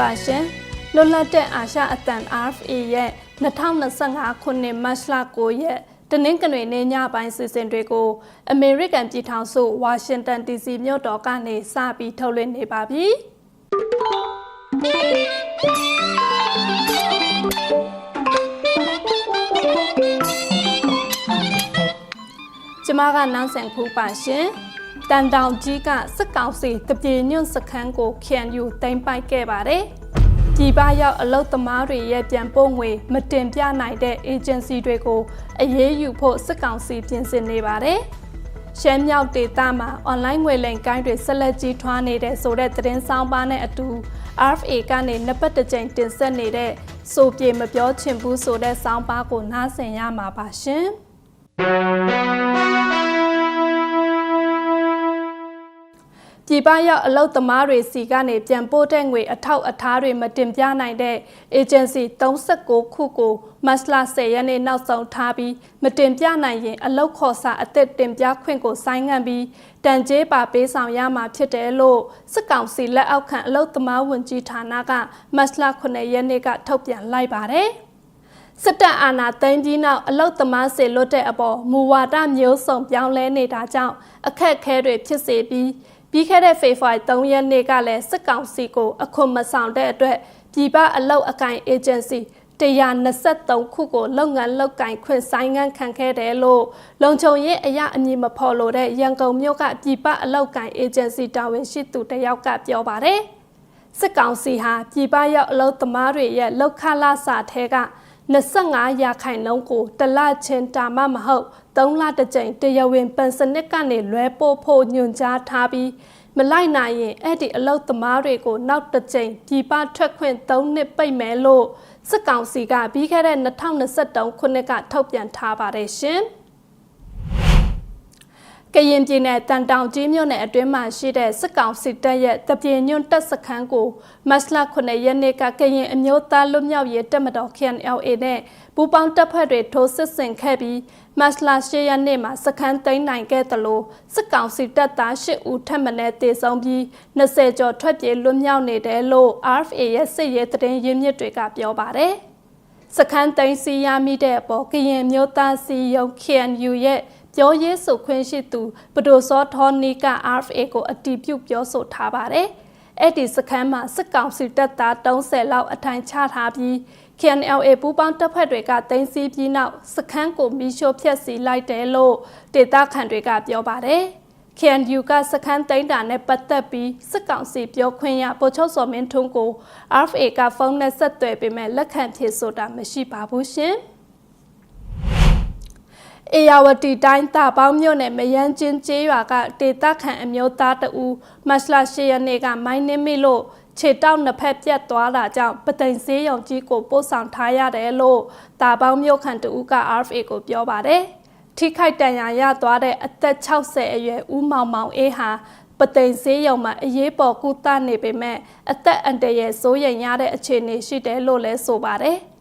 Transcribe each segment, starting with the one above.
ပါရှင်လွတ်လပ်တဲ့အာရှအသံ RFA ရဲ့2025ခုနှစ်မတ်လ9ရက်တနင်္ဂနွေနေ့ညပိုင်းစီစဉ်တွေကိုအမေရိကန်ပြည်ထောင်စုဝါရှင်တန် DC မြို့တော်ကနေစပြီးထုတ်လွှင့်နေပါပြီကျမကနန်းဆန်ဖူးပါရှင် တန်တောင်ကြီးကစက်ကောင်စီတပြေညွန့်စခန်းကိုခန်ယူသိမ်းပိုက်ခဲ့ပါတယ်။ဒီပရောက်အလုတ်သမားတွေရဲ့ပြန်ပို့ငွေမတင်ပြနိုင်တဲ့ agency တွေကိုအရေးယူဖို့စက်ကောင်စီပြင်ဆင်နေပါတယ်။ရှမ်းမြောက်ဒေသမှာ online ငွေလိမ်ကိုင်းတွေဆက်လက်ကြီးထွားနေတဲ့ဆိုတဲ့သတင်းဆောင်ပါနဲ့အတူ RFA ကနေနှစ်ပတ်တစ်ကြိမ်တင်ဆက်နေတဲ့စိုးပြေမပြောချင်ဘူးဆိုတဲ့ဆောင်းပါးကိုနားဆင်ရမှာပါရှင်။ ပြည်ပရောက်အလုပ်သမားတွေစီကနေပြန်ပို့တဲ့ငွေအထောက်အထားတွေမတင်ပြနိုင်တဲ့ agency 39ခုကိုမတ်လ10ရက်နေ့နောက်ဆုံးထားပြီးမတင်ပြနိုင်ရင် အလုပ်ခေါ်စာအသစ်တင်ပြခွင့်ကိုဆိုင်းငံ့ပြီးတန်ကြေးပါပေးဆောင်ရမှာဖြစ်တယ်လို့စစ်ကောင်စီလက်အောက်ခံအလုပ်သမားဝန်ကြီးဌာနကမတ်လ9ရက်နေ့ကထုတ်ပြန်လိုက်ပါတယ်။စစ်တပ်အာဏာသိမ်းပြီးနောက်အလုတ်သမားစေလွတ်တဲ့အပေါ်မူဝါဒမျိုးစုံပြောင်းလဲနေတာကြောင့်အခက်အခဲတွေဖြစ်စေပြီး ပြီးခဲ့တဲ့ဖေဖော်ဝါရီ3ရက်နေ့ကလည်းစစ်ကောင်စီကိုအခွန်မဆောင်တဲ့အတွက်ပြည်ပအလုတ်အကင်အေဂျင်စီ123ခုကိုလုပ်ငန်းလုပ်ကင်ခွင့်ဆိုင်ငံ့ခံခဲ့တယ်လို့လုံခြုံရေးအရာအမည်မဖော်လို့တဲ့ရန်ကုန်မြို့ကပြည်ပအလုတ်ကင်အေဂျင်စီတာဝန်ရှိသူတယောက်ကပြောပါတယ်စစ်ကောင်စီဟာပြည်ပရောက်အလုတ်သမားတွေရဲ့လောက်ခလာစာထဲက25ရာခိုင်နှုန်းကိုတလချင်းတာမမဟုတ်3လတစ်ကြိမ်တရားဝင်ပန်စနစ်ကနေလွဲပို့ဖို့ညွှန်ကြားထားပြီး မလိုက်နိုင်ရင်အဲ့ဒီအလုတ်သမားတွေကိုနောက်တစ်ကြိမ်ပြည်ပထွက်ခွင့်3နှစ်ပိတ်မယ်လို့စစ်ကောင်စီကပြီးခဲ့တဲ့2023ခုနှစ်ကထုတ်ပြန်ထားပါတယ်ရှင်။ကရင်ပြည်နယ်တန်တောင်ကြီးမြို့နယ်အတွင်းမှာရှိတဲ့စစ်ကောင်စစ်တပ်ရဲ့တပြေညွန့်တပ်စခန်းကိုမတ်လ9ရက်နေ့ကကရင်အမျိုးသားလွတ်မြောက်ရေးတပ်မတော် KNLA နဲ့ပူးပေါင်းတပ်ဖွဲ့တွေထိုးစစ်ဆင်ခဲ့ပြီး မတ်လ10ရက်နေ့မှာစခန်းသိမ်းနိုင်ခဲ့သလိုစစ်ကောင်စီတပ်သား10ဦးထပ်မံတေဆုံးပြီး20ကျော်ထွက်ပြေးလွတ်မြောက်နေတယ်လို့ RFA ရဲ့စစ်ရေးသတင်းရင်းမြစ်တွေကပြောပါတယ်။စခန်းသိမ်းစီရမိတဲ့အပေါ်ကရင်မျိုးသားစီယုံ KNU ရဲ့ပြောရေးဆိုခွင့်ရှိသူပဒိုစောထောနီက RFA ကိုအတီးပြုတ်ပြောဆိုထားပါတယ်။အဲ့ဒီစခန်းမှာစစ်ကောင်စီတပ်သား30လောက်အထိုင်ချထားပြီး KNLA ပူးပေါင်းတပ်ဖွဲ့တွေကတင်စီပြီးနောက်စခန်းကိုမီးရှို့ဖျက်ဆီးလိုက်တယ်လို့ဒေသခံတွေကပြောပါတယ်။ KNU ကစခန်းသိမ်းတာနဲ့ပတ်သက်ပြီးစစ်ကောင်စီပြောခွင့်ရပိုချုပ်စော်မင်းထွန်းကို RFA ကဖုန်းနဲ့ဆက်သွယ်ပေမဲ့လက်ခံဖြေဆိုတာမရှိပါဘူးရှင်။အေယာဝတီတိုင်းတာပေါင်းမြို့နယ်မယန်းချင်းကျေးရွာကဒေသခံအမျိုးသားတဦးမတ်လ10ရက်နေ့ကမိုင်းနှင်းမိလို့ ခြေတောက်နှစ်ဖက်ပြတ်သွားတာကြောင့်ပသိမ်စေးရုံကြီးကိုပို့ဆောင်ထားရတယ်လို့တာပေါင်းမြို့ခံတဦးက RFA ကိုပြောပါတယ်။ထိခိုက်တန်ရာရသွားတဲ့အသက်60အရွယ်ဦးမောင်မောင်အေးဟာပသိမ်စေးရုံမှာအရေးပေါ်ကုသနေပေမဲ့အသက်အန္တရာယ်စိုးရိမ်ရတဲ့အခြေအနေရှိတယ်လို့လည်းဆိုပါတယ်။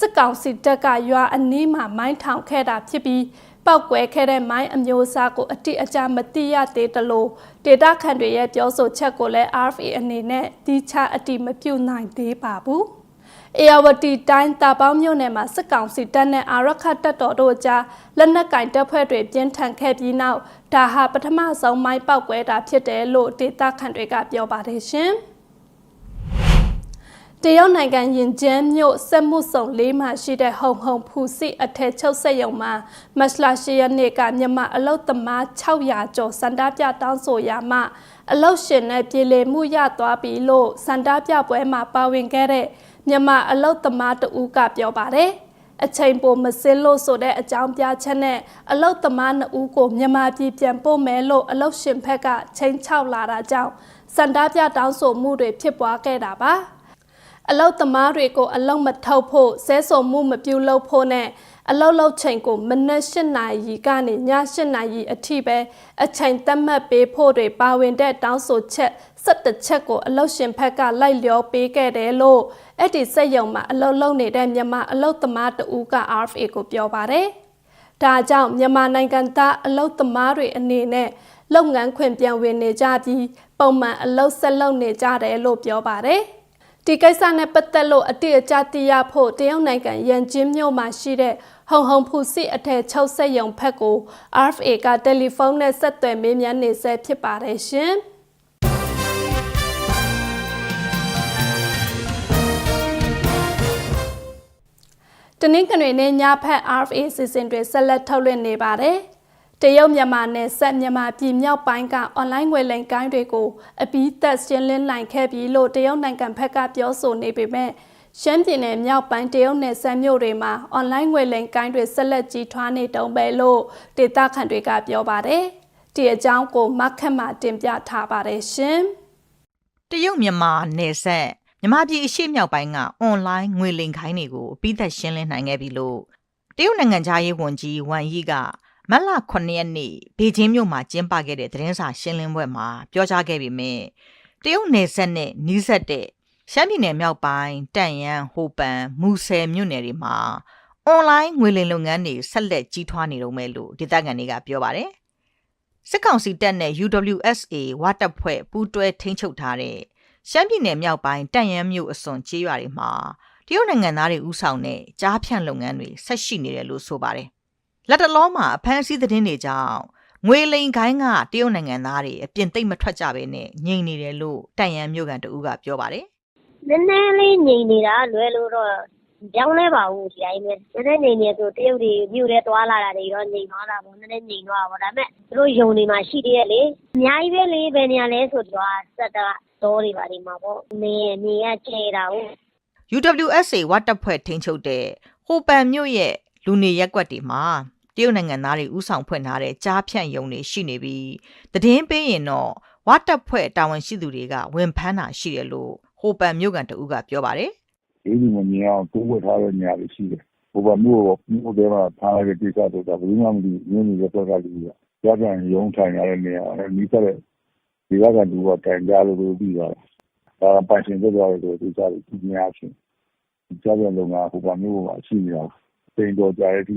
စစ်ကောင်စီတပ်ကရွာအနီးမှာမိုင်းထောင်ခဲ့တာဖြစ်ပြီးပောက်ကွဲခဲ့တဲ့မိုင်းအမျိုးအစားကိုအတိအကျမသိရသေးတလို့ဒေတာခန်တွေရဲ့ပြောဆိုချက်ကိုလည်း RFA အနေနဲ့တီးခြားအတိမပြုတ်နိုင်သေးပါဘူး။အေယဝတီတိုင်းတာပေါင်းမြို့နယ်မှာစစ်ကောင်စီတပ်နဲ့အာရခတပ်တော်တို့ကြားလက်နက်ကင်တပ်ဖွဲ့တွေပြင်းထန်ခဲ့ပြီးနောက်ဒါဟာပထမဆုံးမိုင်းပောက်ကွဲတာဖြစ်တယ်လို့ဒေတာခန်တွေကပြောပါတယ်ရှင်။ တရုတ်နိုင်ငံရင်ကျန်းမြို့စက်မှုစုံလေးမှာရှိတဲ့ဟုံဟုံဖူစီအထက်ချုပ်ဆက်ယုံမှာမတ်လရှိရနေ့ကမြန်မာအလုတ်သမား600ကျော်စန္ဒပြတောင်းဆိုရမှအလုတ်ရှင်နဲ့ပြည်လည်မှုရသွားပြီလို့စန္ဒပြပွဲမှာပါဝင်ခဲ့တဲ့မြန်မာအလုတ်သမားတဦးကပြောပါတယ်အချိန်ပိုမစင်းလို့ဆိုတဲ့အကြောင်းပြချက်နဲ့အလုတ်သမားနှစ်ဦးကိုမြန်မာပြည်ပြန်ပို့မယ်လို့အလုတ်ရှင်ဘက်ကချိန်ချောက်လာတာကြောင့်စန္ဒပြတောင်းဆိုမှုတွေဖြစ်ပွားခဲ့တာပါ။ အလုတ်သမားတွေကိုအလုတ်မထုတ်ဖို့ဆဲဆုံမှုမပြုလုပ်ဖို့နဲ့အလုတ်လောက်ချိန်ကိုမနက်၈နာရီကနေည၈နာရီအထိပဲအချိန်သတ်မှတ်ပေးဖို့တွေပါဝင်တဲ့တောင်းဆိုချက်17ချက်ကိုအလုတ်ရှင်ဘက်ကလိုက်လျောပေးခဲ့တယ်လို့အဲ့ဒီစက်ယုံမှာအလုတ်လုံနေတဲ့မြန်မာအလုတ်သမားတဦးက RFA ကိုပြောပါတယ်။ဒါကြောင့်မြန်မာနိုင်ငံသားအလုတ်သမားတွေအနေနဲ့လုပ်ငန်းခွင်ပြန်ဝင်နေကြပြီးပုံမှန်အလုတ်ဆက်လုပ်နေကြတယ်လို့ပြောပါတယ်။ ဒီကိစ္စနဲ့ပတ်သက်လို့အတိအကျသိရဖို့တရုတ်နိုင်ငံရန်ကျင်းမြို့မှာရှိတဲ့ဟုံဟုံဖူစီအထက်ချုပ်ဆက်ယုံဖက်ကို RFA ကတယ်လီဖုန်းနဲ့ဆက်သွယ်မေးမြန်းနေဆဲဖြစ်ပါတယ်ရှင်။တနင်္ဂနွေနေ့ညဖက် RFA စီစဉ်တွေဆက်လက်ထုတ်လွှင့်နေပါတယ်။ တရုတ်မြန်မာနယ်စပ်မြန်မာပြည်မြောက်ပိုင်းကအွန်လိုင်းငွေလိမ်ကိုင်းတွေကိုအပီးသက်ရှင်းလင်းနိုင်ခဲ့ပြီလို့တရုတ်နိုင်ငံဘက်ကပြောဆိုနေပေမဲ့ရှမ်းပြည်နယ်မြောက်ပိုင်းတရုတ်နယ်စပ်မြို့တွေမှာအွန်လိုင်းငွေလိမ်ကိုင်းတွေဆက်လက်ကြီးထွားနေတုံးပဲလို့ဒေသခံတွေကပြောပါတယ်။ဒီအကြောင်းကိုမခက်မှတင်ပြထားပါတယ်ရှင်။တရုတ်မြန်မာနယ်စပ်မြန်မာပြည်အရှေ့မြောက်ပိုင်းကအွန်လိုင်းငွေလိမ်ခိုင်းတွေကိုအပြီးသက်ရှင်းလင်းနိုင်ခဲ့ပြီလို့တရုတ်နိုင်ငံသားရေးဝန်ကြီးဝမ်ယီက မတ်လ9ရက်နေ့ဘေကျင်းမြို့မှာကျင်းပခဲ့တဲ့သတင်းစာရှင်းလင်းပွဲမှာပြောကြားခဲ့ပေမဲ့တရုတ်နယ်စပ်နဲ့နီးစပ်တဲ့ရှမ်းပြည်နယ်မြောက်ပိုင်းတန့်ယန်းဟိုပန်မူဆယ်မြို့နယ်တွေမှာအွန်လိုင်းငွေလိမ်လုပ်ငန်းတွေဆက်လက်ကြီးထွားနေတော့မယ်လို့ဒေသခံတွေကပြောပါတယ်စစ်ကောင်စီတပ်နဲ့ UWSA ဝါတပ်ဖွဲ့ပူးတွဲထိန်းချုပ်ထားတဲ့ရှမ်းပြည်နယ်မြောက်ပိုင်းတန့်ယန်းမြို့အစွန်ကျေးရွာတွေမှာတရုတ်နိုင်ငံသားတွေဥဆောင်တဲ့ကြားဖြန့်လုပ်ငန်းတွေဆက်ရှိနေတယ်လို့ဆိုပါတယ်။ လက်တလောမှာအဖမ်းအဆီးသတင်းတွေကြောင့်ငွေလိမ်ခိုင်းကတရုတ်နိုင်ငံသားတွေအပြင်သိမ့်မထွက်ကြဘဲနဲ့ငြိမ်နေတယ်လို့တန့်ယန်းမြို့ကန်တဦးကပြောပါတယ်နည်းနည်းလေးငြိမ်နေတာလွယ်လို့တော့ပြောင်းလဲပါဘူးဒီတိုင်းပဲနည်းနည်းငြိမ်နေဆိုတရုတ်တွေမြို့ထဲသွားလာတာတွေတော့ငြိမ်သွားတာပေါ့နည်းနည်းငြိမ်သွားတာပေါ့ဒါပေမဲ့သူတို့ယုံနေမှာရှိသေးရဲ့လေအများကြီးပဲလေဘယ်နေရာလဲဆိုတော့စက်တာတော်တွေပါဒီမှာပေါ့နေနေရကျဲတာဟုတ်။ UWSA ဝါတပ်ဖွဲ့ထိန်းချုပ်တဲ့ဟိုပန်မြို့ရဲ့လူနေရက်ကွက်တွေမှာ တရုတ်နိုင်ငံသားတွေဥဆောင်ဖွင့်ထားတဲ့ကြားဖြန့်ယုံတွေရှိနေပြီးသတင်းပေးရင်တော့ဝါတပ်ဖွဲ့တာဝန်ရှိသူတွေကဝန်ဖမ်းတာရှိတယ်လို့ဟိုပန်မြို့ကန်တဦးကပြောပါတယ်ဒီလိုမမြင်အောင်တိုးဝတ်ထားတဲ့နေရာတွေရှိတယ်။ဟိုဘမျိုးမျိုးတွေမှာထားရတဲ့ကိစ္စတော့ဒါဘယ်မှမသိဘူး။မျိုးနေတဲ့ဘက်ကလူကကြားပြန်ရုံထိုင်ရတဲ့နေရာအဲနီးစပ်တဲ့ဒီဘကလူကတိုင်ကြလို့လို့ပြီးသွားတယ်။ဒါပိုင်ရှင်သက်သွားတယ်ဆိုဒီစားကိုကြည့်များချင်းကြားပြန်လုံကဟိုဘမျိုးမှာရှိနေတာတိန်တော်ကြရဲ့ဒီ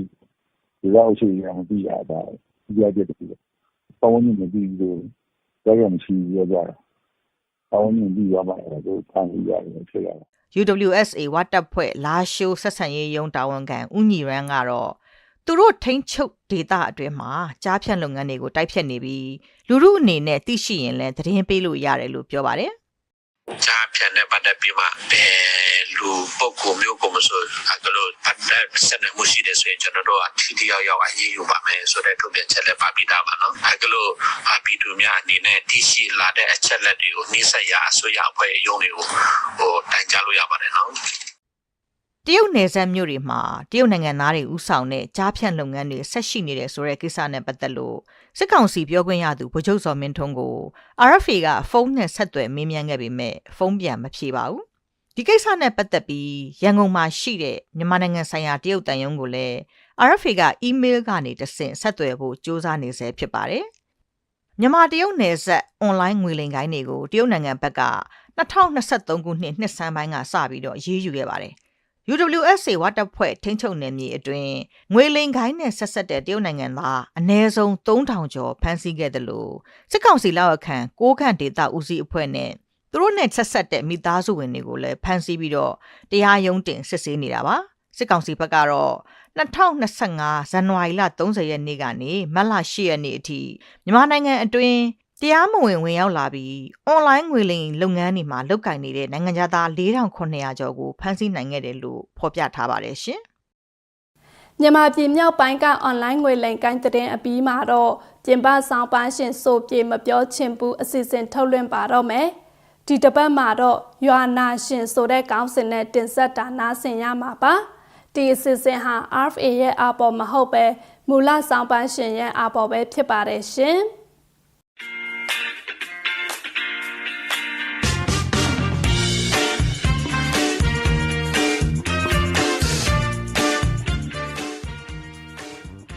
ဒီလောက်အချိန်ကမပြီးရတာဒီကြတဲ့တူ။ပေါင်းနေမပြီးလို့ကြားပြန်မရှိပြောကြတာ။ပေါင်းနေပြီးရမှာတော့ခံရရတယ်ဖြစ်ရတယ် UWSA ဝါတပ်ဖွဲ့လာရှိုးဆက်ဆံရေးယုံတာဝန်ခံဦးညီရန်ကတော့သူတို့ထိန်းချုပ်ဒေတာအတွင်းမှာကြားဖြန့်လုပ်ငန်းတွေကိုတိုက်ဖြတ်နေပြီးလူမှုအနေနဲ့သိရှိရင်လည်းသတင်းပေးလို့ရတယ်လို့ပြောပါတယ် ကြားဖြတ်တဲ့ပတ်သက်ပြီးမှဘယ်လူပုဂ္ဂိုလ်မျိုးကိုမဆိုအဲလိုပတ်သက်ဆက်နွယ်မှုရှိတယ်ဆိုရင်ကျွန်တော်တို့ကထိထိရောက်ရောက်အရေးယူပါမယ်ဆိုတဲ့ထုတ်ပြန်ချက်လည်းပါပြီးသားပါနော်အဲလိုအပီတူများအနေနဲ့ထိရှိလာတဲ့အချက်လက်တွေကိုနှိစက်ရအစိုးရအဖွဲ့အရုံးတွေကိုဟိုတိုင်ကြားလို့ရပါတယ်နော် တရုတ်နယ်စပ်မြို့တွေမှာတရုတ်နိုင်ငံသားတွေဥဆောင်တဲ့ကြားဖြန့်လုပ်ငန်းတွေဆက်ရှိနေတဲ့ဆိုတဲ့ကိစ္စနဲ့ပတ်သက်လို့စစ်ကောင်စီပြောခွင့်ရသူဗိုလ်ချုပ်စော်မင်းထွန်းကို RFA ကဖုန်းနဲ့ဆက်သွယ်မေးမြန်းခဲ့ပေမဲ့ဖုန်းပြန်မဖြေပါဘူးဒီကိစ္စနဲ့ပတ်သက်ပြီးရန်ကုန်မှာရှိတဲ့မြန်မာနိုင်ငံဆိုင်ရာတရုတ်တန်ယုံကိုလည်း RFA ကအီးမေးလ်ကနေတဆင့်ဆက်သွယ်ဖို့စ조사နေဆဲဖြစ်ပါတယ်မြန်မာတရုတ်နယ်စပ်အွန်လိုင်းငွေလိမ်ကိုင်းတွေကိုတရုတ်နိုင်ငံဘက်က2023ခုနှစ်နှစ်ဆန်းပိုင်းကစပြီးတော့ရေးယူခဲ့ပါတယ် UWSA ဝါတပ်ဖွဲ့ထိန်းချုပ်နယ်မြေအတွင်းငွေလိမ်ခိုင်းနဲ့ဆက်ဆက်တဲ့တရုတ်နိုင်ငံသားအနည်းဆုံး3000ကျော်ဖမ်းဆီးခဲ့တယ်လို့စစ်ကောင်စီလက်အောက်ခံကိုးခန့်ဒေသဦးစီးအဖွဲ့နဲ့သူတို့နဲ့ဆက်ဆက်တဲ့မိသားစုဝင်တွေကိုလည်းဖမ်းဆီးပြီးတော့တရားရုံးတင်စစ်ဆေးနေတာပါစစ်ကောင်စီဘက်ကတော့2025ဇန်နဝါရီလ30ရက်နေ့ကနေမတ်လ10ရက်နေ့အထိမြန်မာနိုင်ငံအတွင်း တရားမဝင်ဝင်ရောက်လာပြီးအွန်လိုင်းငွေလိမ်လုပ်ငန်းတွေမှာလုပ်ကင်နေတဲ့နိုင်ငံသား4900ကျော်ကိုဖမ်းဆီးနိုင်ခဲ့တယ်လို့ဖော်ပြထားပါတယ်ရှင်။မြန်မာပြည်မြောက်ပိုင်းကအွန်လိုင်းငွေလိမ်ကိုင်းတဲ့အပြီးမှာတော့ပြင်ပဆောင်ပန်းရှင်ဆိုပြေမပြောချင်ဘူးအစီအစဉ်ထုတ်လွှင့်ပါတော့မယ်ဒီတစ်ပတ်မှာတော့ရွာနာရှင်ဆိုတဲ့ကောင်းစင်နဲ့တင်ဆက်တာနားဆင်ရမှာပါဒီအစီအစဉ်ဟာ RFA ရဲ့အပေါ်မဟုတ်ပဲမူလဆောင်ပန်းရှင်ရဲ့အပေါ်ပဲဖြစ်ပါတယ်ရှင်။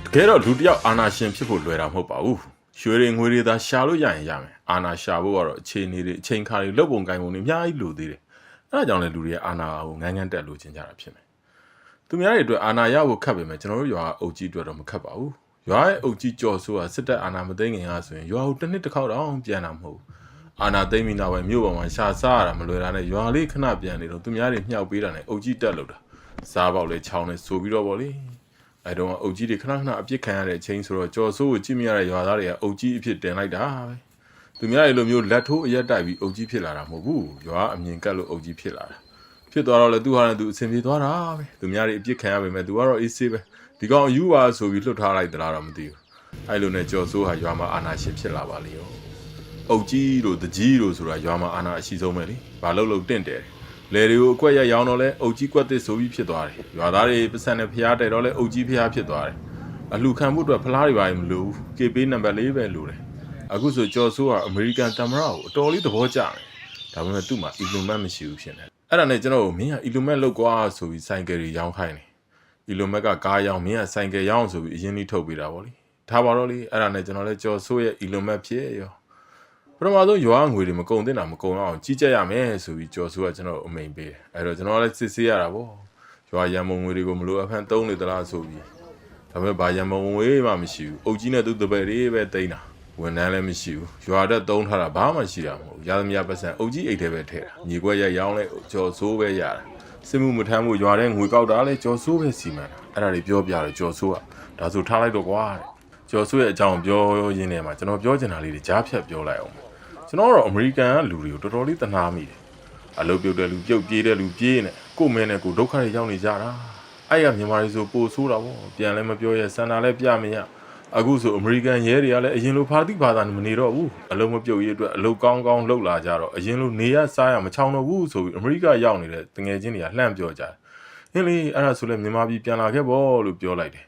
တကယ်တော့လူတစ်ယောက်အာနာရှင်ဖြစ်ဖို့လွယ်တာမဟုတ်ပါဘူးရွှေတွေငွေတွေသာရှာလို့ရရင်ရမယ်အာနာရှာဖို့ကတော့အခြေအနေတွေအချိန်ခါတွေလုပ်ပုံကိုင်ပုံတွေအများကြီးလိုသေးတယ်အဲဒါကြောင့်လေလူတွေအာနာကိုငန်းငန်းတက်လို့ချင်ကြတာဖြစ်မယ်သူများတွေအတွက်အာနာရဖို့ခက်ပေမဲ့ကျွန်တော်တို့ရွာအုပ်ကြီးအတွက်တော့မခက်ပါဘူးရွာရဲ့အုပ်ကြီးကြော်ဆိုတာစစ်တပ်အာနာမသိငင်ရဆိုရင်ရွာကိုတစ်နှစ်တစ်ခေါက်တော့ပြန်တာမဟုတ်ဘူးအာနာသိမ့်မိနောက်ပဲမြို့ပေါ်မှာရှာစားရတာမလွယ်တာနဲ့ရွာလေးခဏပြန်နေတော့သူများတွေမြှောက်ပေးတာနဲ့အုတ်ကြီးတက်လို့တာစားပေါက်လဲချောင်းနဲ့ဆိုပြီးတော့ဗောလေ အဲတော့အုတ်ကြီးတွေခဏခဏအပြစ်ခံရတဲ့အချိန်ဆိုတော့ကြော်ဆိုးကိုကြည့်မရတဲ့ရွာသားတွေကအုတ်ကြီးအဖြစ်တင်လိုက်တာပဲသူများတွေလိုမျိုးလက်ထိုးအရက်တိုက်ပြီးအုတ်ကြီးဖြစ်လာတာမဟုတ်ဘူးရွာအမြင်ကတ်လို့အုတ်ကြီးဖြစ်လာတာဖြစ်သွားတော့လေသူဟာလည်းသူအဆင်ပြေသွားတာပဲသူများတွေအပြစ်ခံရပေမဲ့သူကတော့အေးဆေးပဲဒီကောင်အယူပါဆိုပြီးလှုပ်ထားလိုက်သလားတော့မသိဘူးအဲလိုနဲ့ကြော်ဆိုးဟာရွာမှာအာနာရှင်ဖြစ်လာပါလေရောအုတ်ကြီးတို့တကြီးတို့ဆိုတာရွာမှာအာနာအရှိဆုံးပဲလေဘာလို့လို့တင့်တယ် လေတွေကိုအကွက်ရရောင်းတော့လဲအုတ်ကြီးကွက်သစ်ဆိုပြီးဖြစ်သွားတယ်ရွာသားတွေပတ်စံနဲ့ဖျားတယ်တော့လဲအုတ်ကြီးဖျားဖြစ်သွားတယ်အလှခံမှုအတွက်ဖလားတွေပါမလို့ KP နံပါတ်၄ပဲလို့တယ်အခုဆိုကျော်ဆိုးကအမေရိကန်တမရကိုအတော်လေးသဘောကျတယ်ဒါပေမဲ့သူ့မှာအီလိုမတ်မရှိဘူးဖြစ်နေတယ်အဲ့ဒါနဲ့ကျွန်တော်ကိုမင်းကအီလိုမတ်လောက်ကွာဆိုပြီးဆိုင်ကယ်တွေရောင်းခိုင်းတယ်အီလိုမတ်ကကားရောင်းမင်းကဆိုင်ကယ်ရောင်းဆိုပြီးအရင်ကြီးထုတ်ပေးတာဗောလေထားပါတော့လေအဲ့ဒါနဲ့ကျွန်တော်လဲကျော်ဆိုးရဲ့အီလိုမတ်ဖြစ်ရော ပထမဆုံးရွာငွေတွေမကုန်တင်တာမကုန်အောင်ကြီးကြပ်ရမယ်ဆိုပြီးကြော်ဆိုကကျွန်တော်အမိန်ပေးတယ်အဲ့တော့ကျွန်တော်လည်းစစ်ဆေးရတာပေါ့ရွာရံမုံငွေတွေကိုမလိုအပ်ဖန်သုံးနေသလားဆိုပြီးဒါပေမဲ့ဘာရံမုံငွေမှမရှိဘူးအုတ်ကြီးနဲ့သူ့တပည့်တွေပဲတိန်းတာဝန်ထမ်းလည်းမရှိဘူးရွာတက်သုံးထားတာဘာမှရှိတာမဟုတ်ဘူးရသမျှပတ်စံအုတ်ကြီးအိတ်ထဲပဲထည့်တာညီကွက်ရက်ရောင်းလဲကြော်ဆိုးပဲရတာစစ်မှုမထမ်းမှုရွာတဲ့ငွေကောက်တာလဲကြော်ဆိုးပဲစီမံတာအဲ့ဒါတွေပြောပြတယ်ကြော်ဆိုးကဒါဆိုထားလိုက်တော့ကွာတဲ့ကြော်ဆိုးရဲ့အကြောင်းပြောရင်းနဲ့မှာကျွန်တော်ပြောချင်တာလေးတွေကြားဖြတ်ပြောလိုက်အောင် ကျွန်တော်ကတော့အမေရိကန်ကလူတွေကိုတော်တော်လေးတနာမိတယ်အလုပ်ပြုတ်တဲ့လူပြုတ်ပြေးတဲ့လူပြေးနေကို့မဲနဲ့ကိုဒုက္ခတွေရောက်နေကြတာအဲ့ရမြန်မာတွေဆိုပိုဆိုးတာပေါ့ပြန်လည်းမပြောရဲစန္ဒာလည်းပြမရအခုဆိုအမေရိကန်ရဲတွေကလည်းအရင်လိုဖာတိဘာသာမနေတော့ဘူးအလုံးမပြုတ်ရေးအတွက်အလုပ်ကောင်းကောင်းလုပ်လာကြတော့အရင်လိုနေရစားရမချောင်တော့ဘူးဆိုပြီးအမေရိကရောက်နေတဲ့တငယ်ချင်းတွေကလှမ်းပြောကြတယ်ဟင်းလေအဲ့ဒါဆိုလည်းမြန်မာပြည်ပြန်လာခဲ့ပေါ့လို့ပြောလိုက်တယ်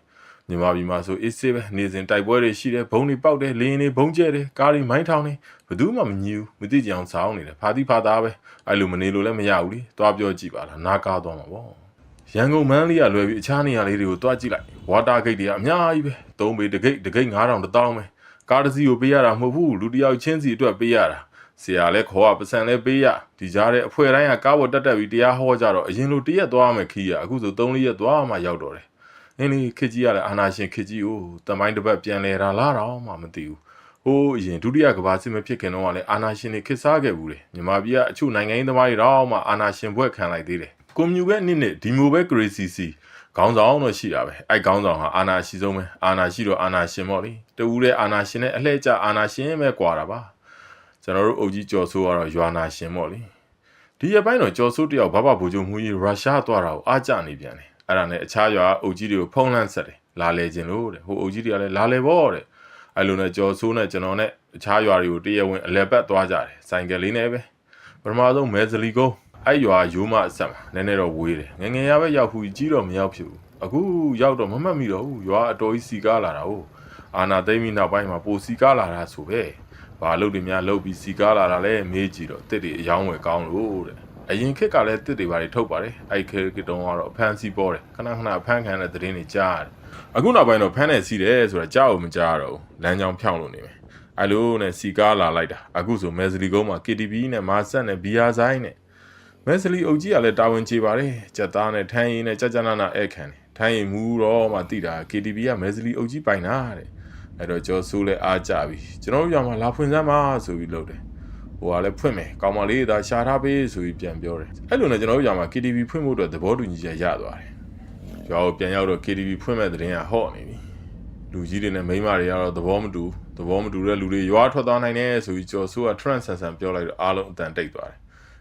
မြန်မာပြည်မှာဆိုအေးဆေးပဲနေစဉ်တိုက်ပွဲတွေရှိတယ်ဘုံတွေပေါက်တယ်လေရင်တွေဘုံကျဲတယ်ကားတွေမိုင်းထောင်တယ်ဘယ်သူမှမညူမသိကြအောင်စောင်းနေတယ်ဖာတိဖာသားပဲအဲ့လိုမနေလို့လည်းမရဘူးလေသွားပြောကြည့်ပါလားနားကားသွားမှာပေါ့ရန်ကုန်မန်းလေးကလွယ်ပြီးအခြားနေရာလေးတွေကိုတွားကြည့်လိုက်ဝါတာဂိတ်တွေကအများကြီးပဲသုံးပေတဂိတ်တဂိတ်9000တောင်းပဲကားတစ်စီးကိုပေးရတာမဟုတ်ဘူးလူတစ်ယောက်ချင်းစီအတွက်ပေးရတာဆရာလည်းခေါ်ရပစံလည်းပေးရဒီကြားတဲ့အဖွဲတိုင်းကကားဝတ်တက်တက်ပြီးတရားဟောကြတော့အရင်လိုတရက်သွားမယ်ခီးရအခုဆို3ရက်သွားမှရောက်တော့တယ် အင်းလေခစ်ကြီးကလည်းအာနာရှင်ခစ်ကြီးကိုတမိုင်းတစ်ပတ်ပြန်လဲတာလားတော့မှမသိဘူးဟိုးအရင်ဒုတိယကမ္ဘာစစ်မဖြစ်ခင်တော့ကလည်းအာနာရှင်တွေခစ်စားခဲ့ဘူးလေမြန်မာပြည်ကအချို့နိုင်ငံရေးသမားတွေတော့မှအာနာရှင်ဘွဲ့ခံလိုက်သေးတယ်ကွန်မြူပဲနစ်နစ်ဒီမိုပဲဂရေစီစီခေါင်းဆောင်တော့ရှိတာပဲအဲ့ခေါင်းဆောင်ဟာအာနာရှိဆုံးပဲအာနာရှိတော့အာနာရှင်ပေါ့လေတူဦးတဲ့အာနာရှင်နဲ့အလှည့်ကျအာနာရှင်ပဲကွာတာပါကျွန်တော်တို့အုပ်ကြီးကျော်ဆိုးကတော့ရွာနာရှင်ပေါ့လေဒီရပိုင်းတော့ကျော်ဆိုးတယောက်ဘဘဘူဂျုံမှုကြီးရုရှားသွားတာကိုအားကြနေပြန်တယ် အဲ့ဒါနဲ့အခြားရွာအုပ်ကြီးတွေကိုဖုံးလန့်ဆက်တယ်လာလေခြင်းလို့တဲ့ဟိုအုပ်ကြီးတွေကလည်းလာလေပေါ့တဲ့အဲ့လိုနဲ့ကြော်ဆိုးနဲ့ကျွန်တော်နဲ့အခြားရွာတွေကိုတရဝင်အလဲပတ်သွားကြတယ်ဆိုင်ကယ်လေးနဲ့ပဲပထမဆုံးမဲဇလီကုန်းအဲ့ရွာယူမအဆက်မှာနည်းနည်းတော့ဝေးတယ်ငယ်ငယ်ရပဲရောက်ခုကြီးတော့မရောက်ဖြစ်ဘူးအခုရောက်တော့မမှတ်မိတော့ဘူးရွာအတော်ကြီးစီကားလာတာဟုတ်အာနာသိမ့်ပြီးနောက်ပိုင်းမှာပိုစီကားလာတာဆိုပဲဘာလို့တွေများလုပ်ပြီးစီကားလာတာလဲမေးကြည့်တော့တစ်တွေအယောင်းဝယ်ကောင်းလို့တဲ့ အရင်ခေတ်ကလည်းတစ်တွေပါတွေထုတ်ပါတယ်အဲ့ခေတ်တုန်းကတော့အဖမ်းစီပေါ်တယ်ခဏခဏအဖမ်းခံတဲ့သတင်းတွေကြားတယ်အခုနောက်ပိုင်းတော့ဖမ်းနေစီတယ်ဆိုတာကြားအောင်မကြားတော့ဘူးလမ်းကြောင်းဖြောင်းလို့နေမယ်အဲ့လိုနဲ့စီကားလာလိုက်တာအခုဆိုမဲဇလီကုန်းမှာ KTV နဲ့မာဆက်နဲ့ဘီယာဆိုင်နဲ့မဲဇလီအုပ်ကြီးကလည်းတာဝန်ကျေပါတယ်ကြက်သားနဲ့ထန်းရည်နဲ့ကြက်ကြနာနာဧည့်ခံတယ်ထန်းရည်မူတော့မှတိတာ KTV ကမဲဇလီအုပ်ကြီးပိုင်တာတဲ့အဲ့တော့ကျော်ဆိုးလဲအားကြပြီကျွန်တော်တို့ရောင်မှာလာဖွင့်စမ်းပါဆိုပြီးလုပ်တယ် ဟိုကလည်းဖွင့်မယ်ကောင်းမလေးဒါရှာထားပေးဆိုပြီးပြန်ပြောတယ်အဲ့လိုနဲ့ကျွန်တော်တို့ရောင်မှာ KTV ဖွင့်ဖို့အတွက်သဘောတူညီချက်ရသွားတယ်ရွာကိုပြန်ရောက်တော့ KTV ဖွင့်မဲ့တဲ့ရင်ကဟော့နေပြီလူကြီးတွေနဲ့မိန်းမတွေကတော့သဘောမတူသဘောမတူတဲ့လူတွေရွာထွက်သွားနိုင်တယ်ဆိုပြီးကျော်ဆိုးက trans ဆန်ဆန်ပြောလိုက်တော့အားလုံးအတန်တိတ်သွားတယ်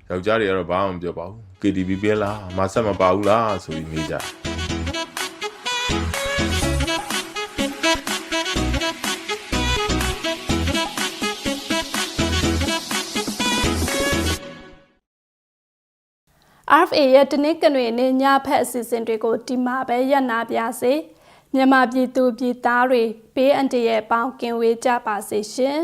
ယောက်ျားတွေကတော့ဘာမှမပြောပါဘူး KTV ပြဲလားမဆက်မပါဘူးလားဆိုပြီးမေးကြတယ် RFA ရဲ့တနစ်ကနွေနေ့ညဖက်အစီအစဉ်တွေကိုဒီမှာပဲရပ်နာပြစေမြန်မာပြည်သူပြည်သားတွေဘေးအန္တရာယ်ပေါင်းကင်ဝေးကြပါစေရှင်